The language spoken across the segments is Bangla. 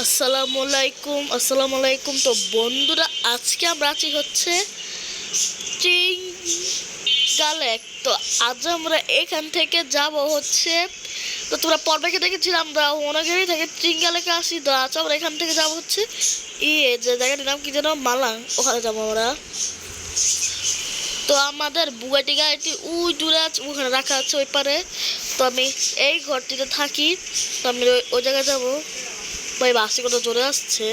আসসালামু আলাইকুম আসসালামু আলাইকুম তো বন্ধুরা, আজকে আমরা আছি হচ্ছে গালেক। তো আজ আমরা এখান থেকে যাব হচ্ছে, তো তোমরা পর্বাকে দেখেছিলাম আমরা ওনাগেরই থেকে ট্রিঙ্গালেকে আসি, তো আজ আমরা এখান থেকে যাব হচ্ছে ইয়ে যে জায়গাটির নাম কি যেন? মালাং। ওখানে যাব আমরা। তো আমাদের বুগাটি গাড়িটি উই দূরে আছে, ওখানে রাখা আছে ওই পারে। তো আমি এই ঘরটিতে থাকি, তো আমি ওই জায়গায় যাব। ভাই বাসে কত জোরে আসছে।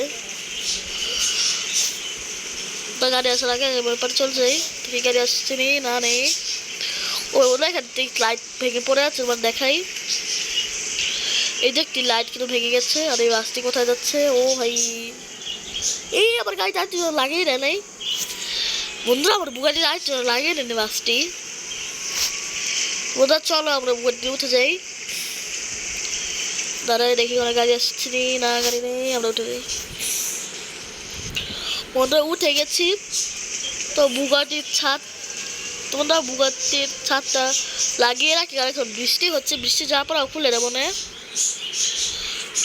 তো গাড়ি আসার আগে এবার পরে চলছে কি গাড়ি আসছে নি, না নেই। ওই ওরা এখান থেকে লাইট ভেঙে পড়ে আছে, এবার দেখাই। এই যে একটি লাইট কিন্তু ভেঙে গেছে, আর এই বাসটি কোথায় যাচ্ছে? ও ভাই। এই আবার গাড়ি যাচ্ছে লাগিয়ে দেয় নাই। বন্ধুরা আমার বুগাটি যাচ্ছে লাগিয়ে নেন বাসটি। বোধা চলো আমরা বুগাটি উঠে যাই। দাঁড়ায় দেখি কোনো গাড়ি আসছি নি, গাড়ি নেই, আমরা উঠে যাই বন্ধুরা, উঠে গেছি। তো বুগাটির ছাদ। তোমরা বুগাটির ছাদটা লাগিয়ে রাখি আর এখন বৃষ্টি হচ্ছে। বৃষ্টি যাওয়ার পর খুলে দেবো না।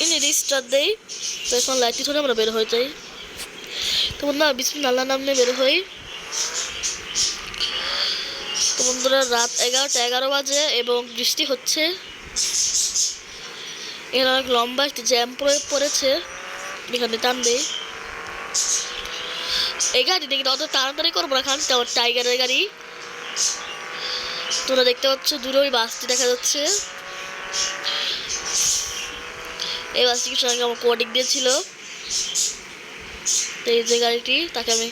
ইনি রিস্টার দেই। তো এখন লাইটটি ধরে আমরা বের হয়ে যাই। তো বন্ধুরা, বিসমিল্লাহ আল্লাহ নাম নিয়ে বের হই। তো বন্ধুরা, রাত এগারোটা এগারো বাজে এবং বৃষ্টি হচ্ছে। এখানে অনেক লম্বা একটি জ্যাম পড়ে, পড়েছে। এখানে টান দেই এই গাড়ি দেখি অত তাড়াতাড়ি করব না, খান। আমার টাইগারের গাড়ি। তোমরা দেখতে পাচ্ছ দূরে ওই বাসটি দেখা যাচ্ছে। এই বাসটি কিছু আগে আমার কোডিং দিয়েছিল। এই যে গাড়িটি, তাকে আমি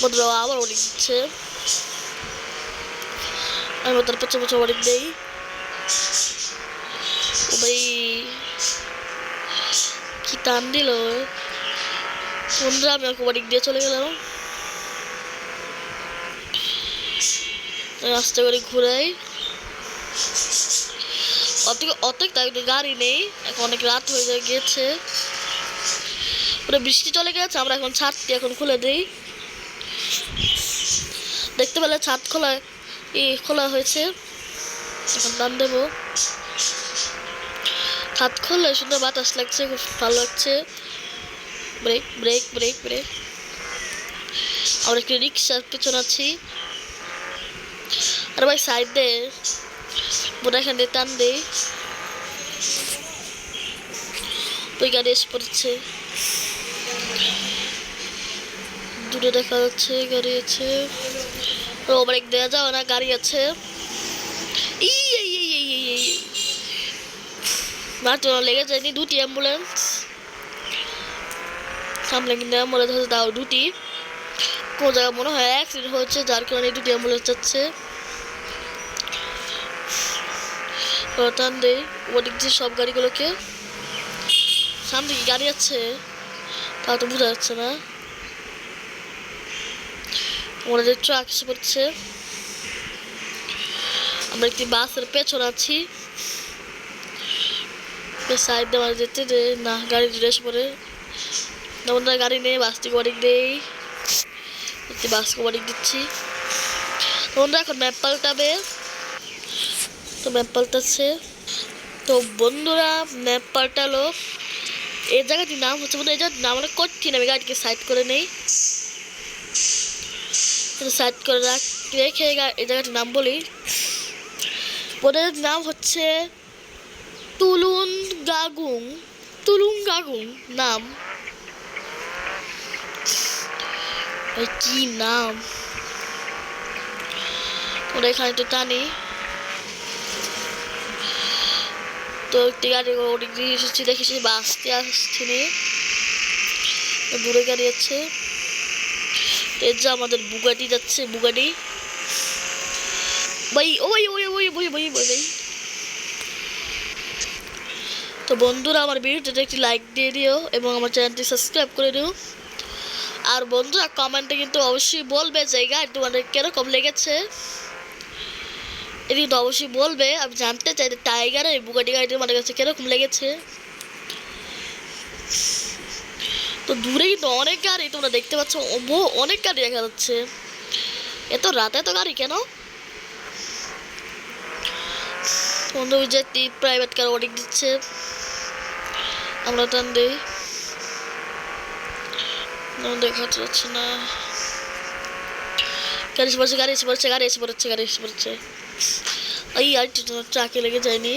বন্ধুরা আবার ওডিং দিচ্ছে। আমি তার পেছনে পেছনে ওডিং দেই। ভাই কি টান দিল বন্ধুরা, আমি ওকে দিয়ে চলে গেলাম। রাস্তা করে ঘুরাই। অত অত তাই গাড়ি নেই। এখন অনেক রাত হয়ে গিয়েছে পুরো বৃষ্টি চলে গেছে, আমরা এখন ছাদটি এখন খুলে দিই। দেখতে পেলে ছাদ খোলা ই খোলা হয়েছে। এখন টান দেবো। ছাদ খুললে সুন্দর বাতাস লাগছে, খুব ভালো লাগছে। ব্রেক ব্রেক ব্রেক ব্রেক আমরা একটি রিক্সার পিছনে আছি। আর ভাই সাইড দে। বোনা এখান দিয়ে টান দে। ওই গাড়ি এসে পড়ছে। দূরে দেখা যাচ্ছে, গাড়ি আছে। ও ব্রেক দেওয়া যাও না, গাড়ি আছে ই এই এই এই এই এই মাত্র লেগে যায়নি দুটি অ্যাম্বুলেন্স সামনে কিন্তু অ্যাম্বুলেন্স হচ্ছে তাও দুটি কোনো জায়গায় মনে হয় অ্যাক্সিডেন্ট হয়েছে যার কারণে দুটি অ্যাম্বুলেন্স যাচ্ছে টান দেই ওদিক দিয়ে সব গাড়িগুলোকে সামনে কি গাড়ি আছে তা তো বোঝা যাচ্ছে না আমাদের ট্রাক এসে পড়ছে আমরা একটি বাসের পেছনে আছি সাইড দিয়ে আমাদের যেতে দে না গাড়ি ড্রেস পরে আমরা গাড়ি নেই বাসটি ওয়ারিং দেই একটি বাসকে ওয়ারিং দিচ্ছি তোমরা এখন ম্যাপ পাল্টাবে তো ম্যাপ পাল্টাচ্ছে তো বন্ধুরা ম্যাপ পাল্টালো এই জায়গাটির নাম হচ্ছে বন্ধু এই জায়গাটির নাম অনেক কঠিন আমি গাড়িকে সাইড করে নেই সাইড করে রাখ রেখে এই জায়গাটির নাম বলি ওদের নাম হচ্ছে তুলুন গাগুং, তুলুং গাগুং নাম। কি নাম? ওরা এখানে তো টানি তো একটি গাড়ি ওদিক দিয়ে এসেছি দেখেছি বাসতে আসছে দূরে গাড়ি তো এর যে আমাদের বুগাটি যাচ্ছে, বুগাটি। ভাই ওই ওই ওই ওই ওই ভাই। তো বন্ধুরা, আমার ভিডিওতে একটি লাইক দিয়ে দিও এবং আমার চ্যানেলটি সাবস্ক্রাইব করে দিও। আর বন্ধুরা কমেন্টে কিন্তু অবশ্যই বলবে যে, এই গাড়ি তোমাদের কীরকম লেগেছে? এটি তো অবশ্যই বলবে। আমি জানতে চাই যে টাইগার এই বুগাটি গাড়িটি আমার কাছে কীরকম লেগেছে? তো দূরে কিন্তু অনেক গাড়ি তোমরা দেখতে পাচ্ছ। বহু অনেক গাড়ি দেখা যাচ্ছে। এত রাতে তো গাড়ি কেন? বন্ধু যে প্রাইভেট কার অনেক দিচ্ছে। আমরা দিই। না, দেখা যাচ্ছে না। গাড়ি পড়ছে, গাড়ি এসে পড়ছে, গাড়ি এসে পড়ছে, গাড়ি এসে পড়ছে। এই, আর ট্রাকে লেগে যায়নি।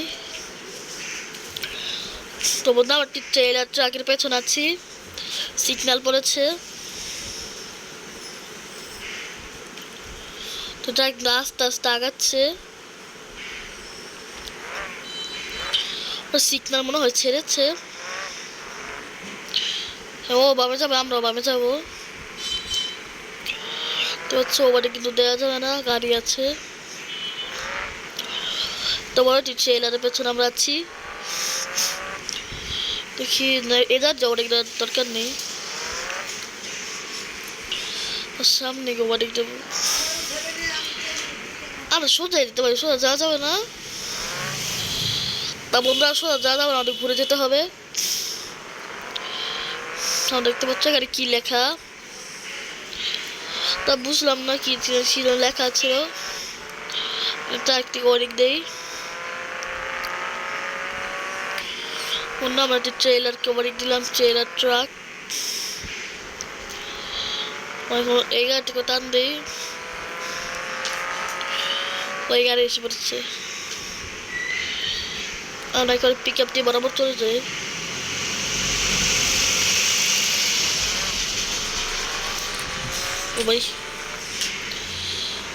তো বন্ধু আমার ট্রেলার ট্রাকের পেছনে আছি। সিগন্যাল পড়েছে। তো ট্রাক আস্তে আস্তে আগাচ্ছে। সিগন্যাল মনে হয় ছেড়েছে। ও, বামে যাবে, আমরাও বামে যাব। তো হচ্ছে ওবারে কিন্তু দেওয়া যাবে না, গাড়ি আছে। তো বড় ট্রেলারের পেছনে আমরা আছি। দেখি এদার যাওয়ার একটা দরকার নেই। সামনে ওবারে দেবো। আমরা সোজা দিতে পারি, সোজা যাওয়া যাবে না। তা বন্ধুরা, সোজা যাওয়া যাবে না, অনেক ঘুরে যেতে হবে। আমরা দেখতে পাচ্ছ? এখানে কি লেখা? তা বুঝলাম না কি ছিল লেখা ছিল। এটা একটি অনেক দেই। অন্য আমরা একটি ট্রেলার কভারিং দিলাম ট্রেলার ট্রাক এই গাড়িটিকে টান দিই? ওই গাড়ি এসে পড়ছে। আমরা করে পিক আপ দিয়ে বরাবর চলে যাই। ও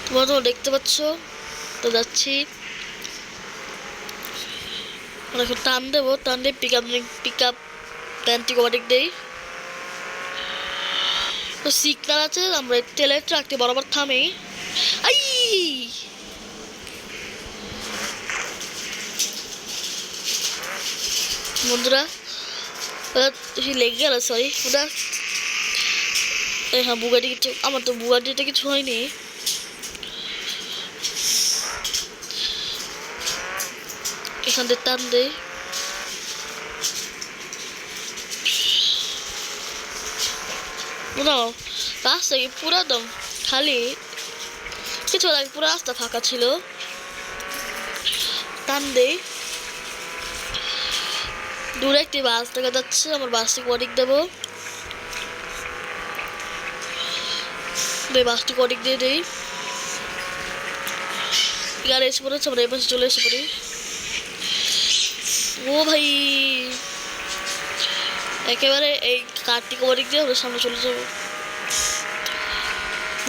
তোমরা তো দেখতে পাচ্ছ, তো যাচ্ছি। এখন টান দেবো, টান দিয়ে pick up pick up antibiotic দেই তো সিগনাল আছে, আমরা তেলের ট্রাকটি বরাবর থামি। আই! বন্ধুরা লেগে গেল? সরি ওটা হ্যাঁ বুগাটি কিছু আমার তো বুগাটিতে কিছু হয়নি। এখান থেকে টান দেই না রাস্তা কি পুরো একদম খালি? কিছু আগে পুরো রাস্তা ফাঁকা ছিল। টান দেই দূরে একটি বাস দেখা যাচ্ছে, আমার বাসটি অনেক দেবো? এই বাসটি অনেক দিয়ে দেই। গাড়ি এসে পড়েছে, আমরা এই পাশে চলে এসে পড়ি। ও ভাই, একেবারে এই কার্তিক অনেক দিয়ে আমরা সামনে চলে যাব।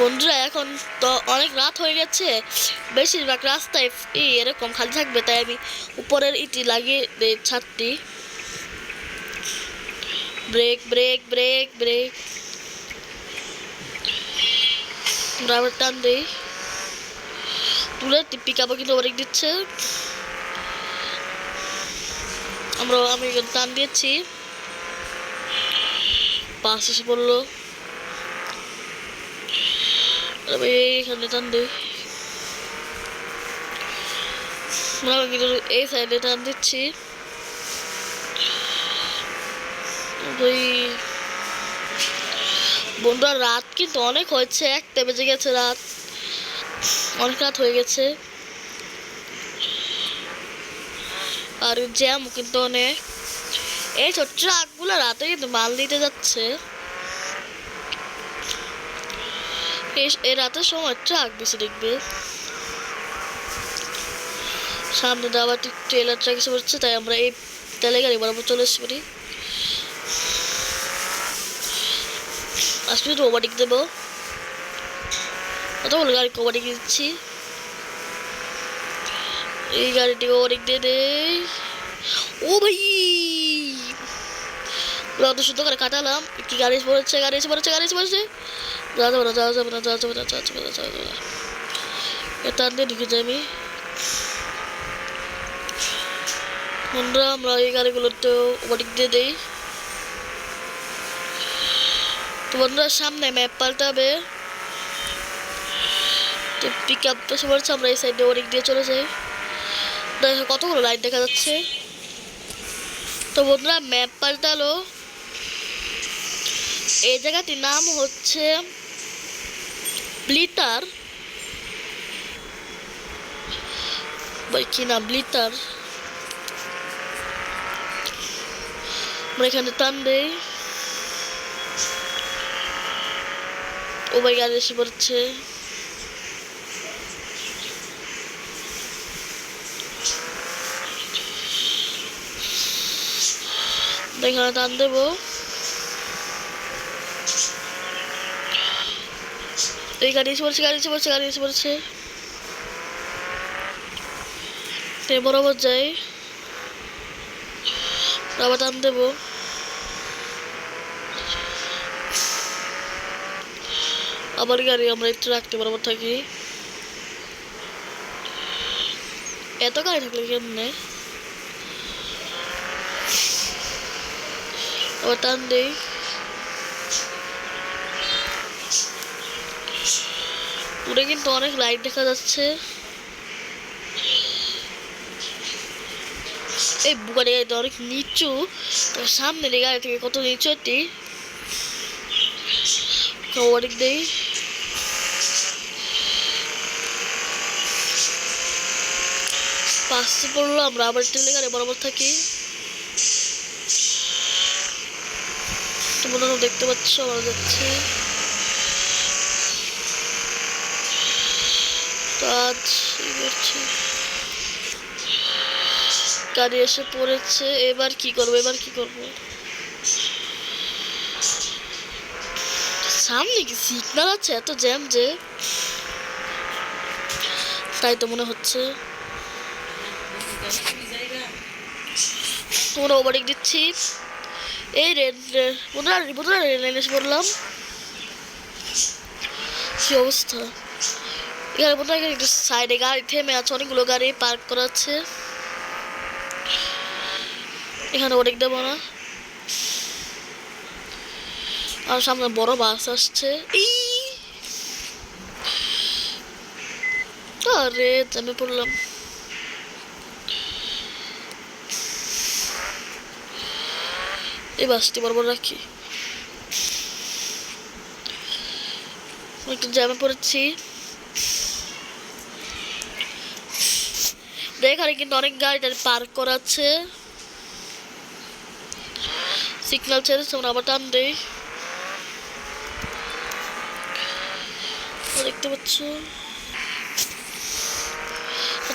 বন্ধুরা, এখন তো অনেক রাত হয়ে গেছে। বেশিরভাগ রাস্তায় এই এরকম খালি থাকবে, তাই আমি উপরের ইটি লাগিয়ে দেই ছাদটি। Brake brake brake brake. Driver টান দেই তুলে পিক আপও কিন্তু অনেক দিচ্ছে। আমরা, আমি টান দিয়েছি। পাশ এসে পড়ল। আমি এইখানে টান দিই। আমরা কিন্তু এই সাইডে টান দিচ্ছি। বন্ধুরা, রাত কিন্তু অনেক হয়েছে একটা বেজে গেছে রাত। অনেক রাত হয়ে গেছে। আর জ্যাম কিন্তু অনেক। এই ছোট ট্রাকগুলো রাতে কিন্তু মাল দিতে যাচ্ছে। এই- রাতের সময় ট্রাক বেশি দেখবে। সামনে দিয়ে আবার ট্রেলার ট্রাক এসে পড়ছে তাই আমরা এই তেলে গাড়ি বরাবর চলে এসে পড়ি আসলে ওভারটেক দেবো। কতগুলো গাড়ি ওভারটেক দিচ্ছি। এই গাড়িটি ওভারটেক দিয়ে দেই। ও ভাই! অত সুন্দর করে কাটালাম। কি গাড়ি এসে পড়েছে, গাড়ি এসে পড়েছে, গাড়ি এসে পড়েছে। যাওয়া যাবে না, যাওয়া যাবে না, যাওয়া যাবে না, যাওয়া যাবে না না। এটা দিয়ে ঢুকে যাই আমি। বন্ধুরা, আমরা এই গাড়িগুলোতে ওভারটেক দিয়ে দেই তো বন্ধুরা, সামনে ম্যাপ পাল্টাবে তো পিক আপ পড়ছে আমরা এই সাইডে ওদিক দিয়ে চলে যাই। দেখো কতগুলো লাইট দেখা যাচ্ছে? তো বন্ধুরা ম্যাপ পাল্টালো। এই জায়গাটির নাম হচ্ছে ব্লিটার। কি নাম? ব্লিটার। এখানে টান দেই। ও ভাই গাড়ি এসে পড়ছে। এখানে টান দেবো। এই গাড়ি এসে পড়ছে, গাড়ি এসে পড়ছে, গাড়ি এসে পড়ছে। বরাবর যাই আবার টান দেবো। আবার গাড়ি আমরা একটু রাখতে পারব, থাকি। এত গাড়ি থাকলে কেমনে? টান দেই। দূরে কিন্তু অনেক লাইট দেখা যাচ্ছে। এই বুগারি গাড়িটা অনেক নিচু। তো সামনের গাড়ি থেকে কত নিচু এটি? অনেক দেই। পাশে পড়ল আমরা আবার ট্রেনে গাড়ি বরাবর থাকি। তোমরা দেখতে পাচ্ছ, আমরা যাচ্ছি। কাজ করছি? গাড়ি এসে পড়েছে, এবার কি করব, এবার কি করব? সামনে কি সিগনাল আছে? এত জ্যাম যে। তাই তো মনে হচ্ছে। তোমরা ওভারটেক দিচ্ছি। এই রেড বন্ধুরা বন্ধুরা রেড লাইনে এসে পড়লাম কি অবস্থা? এখানে বন্ধুরা একটু সাইডে গাড়ি থেমে আছে, অনেকগুলো গাড়ি পার্ক করা আছে। এখানে অনেক দেবো না। আর সামনে বড় বাস আসছে। আরে আমি পড়লাম। এই বাসটি বরাবর রাখি। একটু জ্যামে পড়েছি। এখানে কিন্তু অনেক গাড়ি পার্ক করা আছে। সিগন্যাল ছেড়েছে, আমরা আবার টান দেই। দেখতে পাচ্ছ?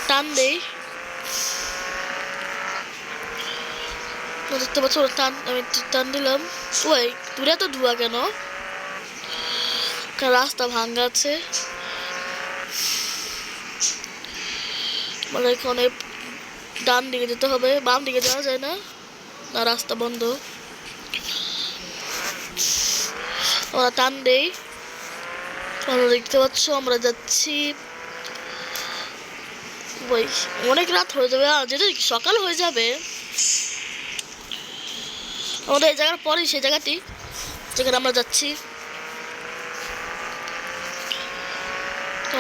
টান দেই। দেখতে পাচ্ছ টান আমি টান দিলাম। ওই, দূরে তো ধোয়া কেন? রাস্তা ভাঙ্গা আছে? মানে এখানে ডান দিকে যেতে হবে। বাম দিকে যাওয়া যায় না। না, রাস্তা বন্ধ। আমরা টান দেই। আমরা দেখতে পাচ্ছ, আমরা যাচ্ছি। ওই, অনেক রাত হয়ে যাবে। আর যেটা সকাল হয়ে যাবে? আমাদের এই জায়গার পরেই সেই জায়গাটি, যেখানে আমরা যাচ্ছি। তো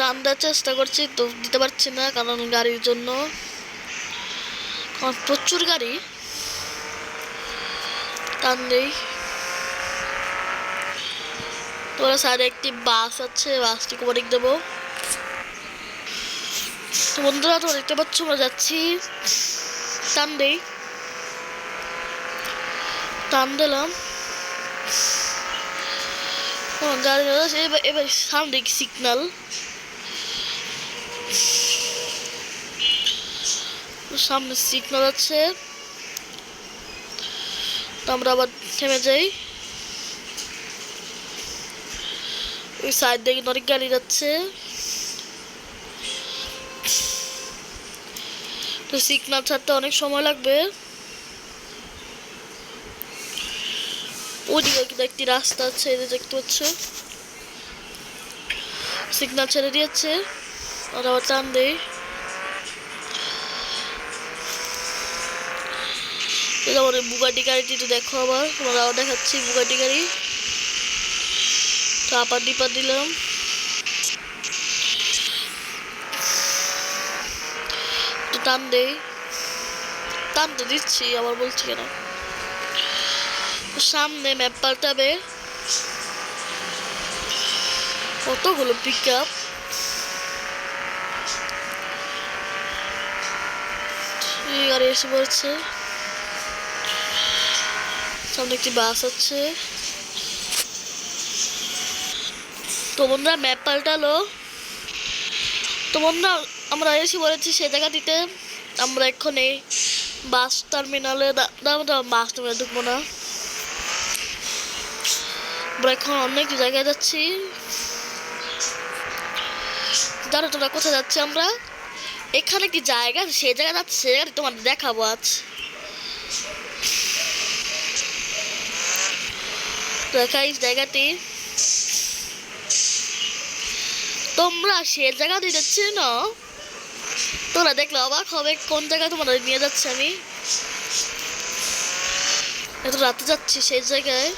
টান দেওয়ার চেষ্টা করছি, তো দিতে পারছি না কারণ গাড়ির জন্য। প্রচুর গাড়ি। টান দেই। তোরা সাইডে একটি বাস আছে, বাসটি কোমারিক দেবো। তো বন্ধুরা, তোমরা দেখতে পাচ্ছ, আমরা যাচ্ছি। টান দেই। টান দিলাম। গাড়ি এবার এবার সামনে সিগনাল সামনে সিগনাল আছে। আমরা আবার থেমে যাই। ওই সাইড কিন্তু অনেক গাড়ি যাচ্ছে। তো সিগনাল ছাড়তে অনেক সময় লাগবে। ওদিকে কিন্তু একটি রাস্তা আছে যে দেখতে পাচ্ছ? সিগনাল ছেড়ে দিয়েছে, আর আবার টান দেই। আমার বুগাটি গাড়িটি একটু দেখো আবার, আমরা আবার দেখাচ্ছি বুগাটি গাড়ি। তো আপার ডিপার দিলাম। টান দেই। টান তো দিচ্ছি, আবার বলছি কেন? সামনে ম্যাপ পাল্টাবে। কতগুলো পিক আপ গাড়ি এসে পড়ছে। সামনে একটি বাস আছে। তো বন্ধুরা ম্যাপ পাল্টালো। তো বন্ধুরা, আমরা এসে বলেছি সে জায়গাটিতে। আমরা এক্ষুনি বাস টার্মিনালে বাস টার্মিনালে ঢুকবো না। এখন অনেক জায়গায় যাচ্ছি। জানো তোমরা কোথায় যাচ্ছি আমরা? এখানে একটি জায়গা? সেই জায়গা যাচ্ছে সেই জায়গাটি তোমাদের দেখাবো আজ। দেখাই জায়গাটি। তোমরা সে জায়গাটি যাচ্ছি না তোমরা দেখলে অবাক হবে কোন জায়গায় তোমাদের নিয়ে যাচ্ছে আমি। এত রাতে যাচ্ছি সেই জায়গায়।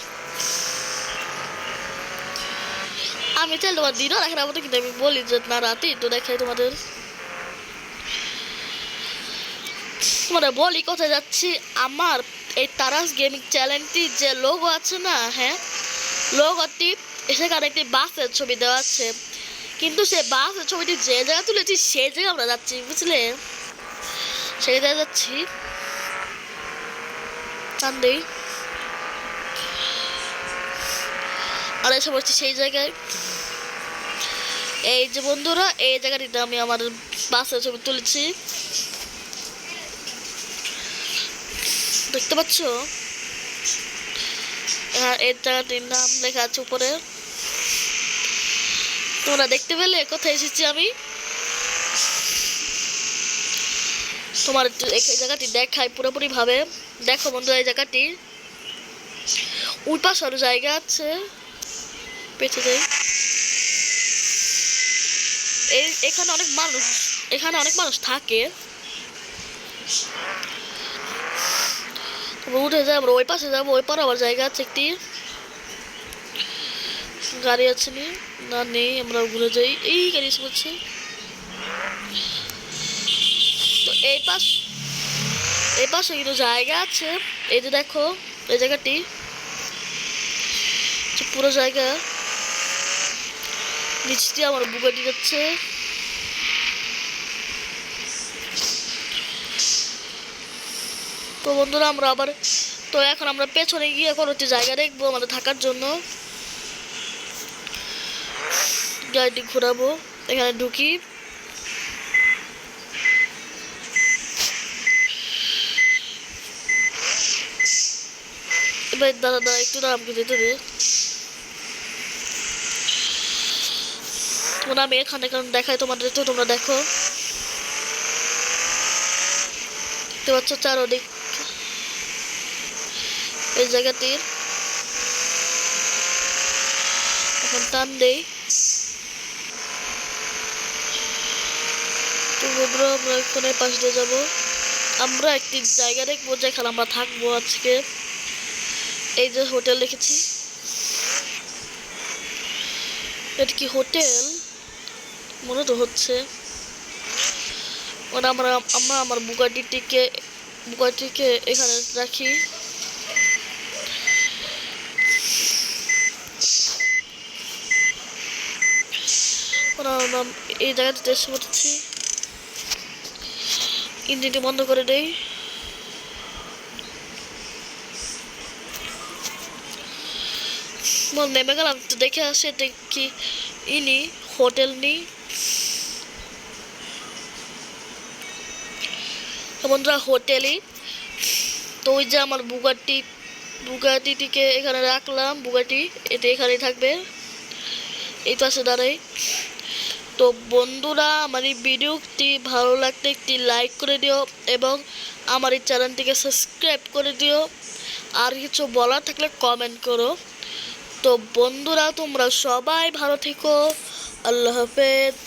আমি চাইলে তোমার দিনও দেখার মতো কিন্তু আমি বলি যে, না, রাতে তো দেখাই তোমাদের। তোমাদের বলি কোথায় যাচ্ছি, আমার এই তারাস গেমিং চ্যানেলটি যে লোগো আছে না হ্যাঁ? লোগোটি সেখানে একটি বাসের ছবি দেওয়া আছে। কিন্তু সে বাসের ছবিটি যে জায়গায় তুলেছি সেই জায়গায় আমরা যাচ্ছি, বুঝলে? সেই জায়গায় যাচ্ছি। চান্দেই আর এসে পড়ছি সেই জায়গায়। এই যে বন্ধুরা, এই জায়গাটিতে আমি আমার বাসের ছবি তুলেছি। দেখতে পাচ্ছ? এই জায়গাটির নাম লেখা আছে উপরে। তোমরা দেখতে পেলে কোথায় এসেছি আমি? তোমার এই জায়গাটি দেখাই পুরোপুরি ভাবে দেখো বন্ধু এই জায়গাটি। ওই পাশে আরও জায়গা আছে। পেছে যাই এখানে অনেক মানুষ, এখানে অনেক মানুষ থাকে। উঠে যাই আমরা ওই পাশে যাব, ওই পারে আবার জায়গা আছে একটি। গাড়ি আছে নি? না, নেই, আমরা ঘুরে যাই। এই গাড়ি এসে পড়ছে। তো এই পাশ এই পাশে কিন্তু জায়গা আছে। এই যে দেখো, এই জায়গাটি। পুরো জায়গা। নিচ দিয়ে আমার বুগাটি যাচ্ছে তো বন্ধুরা, আমরা আবার তো এখন আমরা পেছনে গিয়ে এখন হচ্ছে জায়গা দেখব আমাদের থাকার জন্য। গাড়িটি ঘোরাবো, এখানে ঢুকি। এবার দাদা দাদা, একটু আমাকে যেতে দে। তোমরা আমি এখানে কারণ দেখাই তোমাদের, তো তোমরা দেখো। দেখতে পাচ্ছ চারোদিক। এই জায়গাটির এখন টান দেই। আমরা এখন পাশ দিয়ে যাব। আমরা একটি জায়গা দেখব যেখানে আমরা থাকব আজকে। এই যে হোটেল লিখেছি এটা কি হোটেল? মনে তো হচ্ছে ওরা আমরা আমরা আমার বুগাটিটিকে বুগাটিকে এখানে রাখি। এই জায়গাটিতে এসে পড়েছি ইঞ্জিনটি বন্ধ করে দেই। নেমে গেলাম তো দেখে আসে দেখি ইনি? হোটেল নি তো বন্ধুরা, হোটেলই। তো ওই যে আমার বুগাটি বুগাটিটিকে এখানে রাখলাম। বুগাটি, এটা এখানেই থাকবে। এই পাশে দাঁড়াই। তো বন্ধুরা, আমার এই ভিডিওটি ভালো লাগলে একটি লাইক করে দিও এবং আমার এই চ্যানেলটিকে সাবস্ক্রাইব করে দিও। আর কিছু বলার থাকলে কমেন্ট করো। তো বন্ধুরা, তোমরা সবাই ভালো থেকো। আল্লাহ হাফেজ।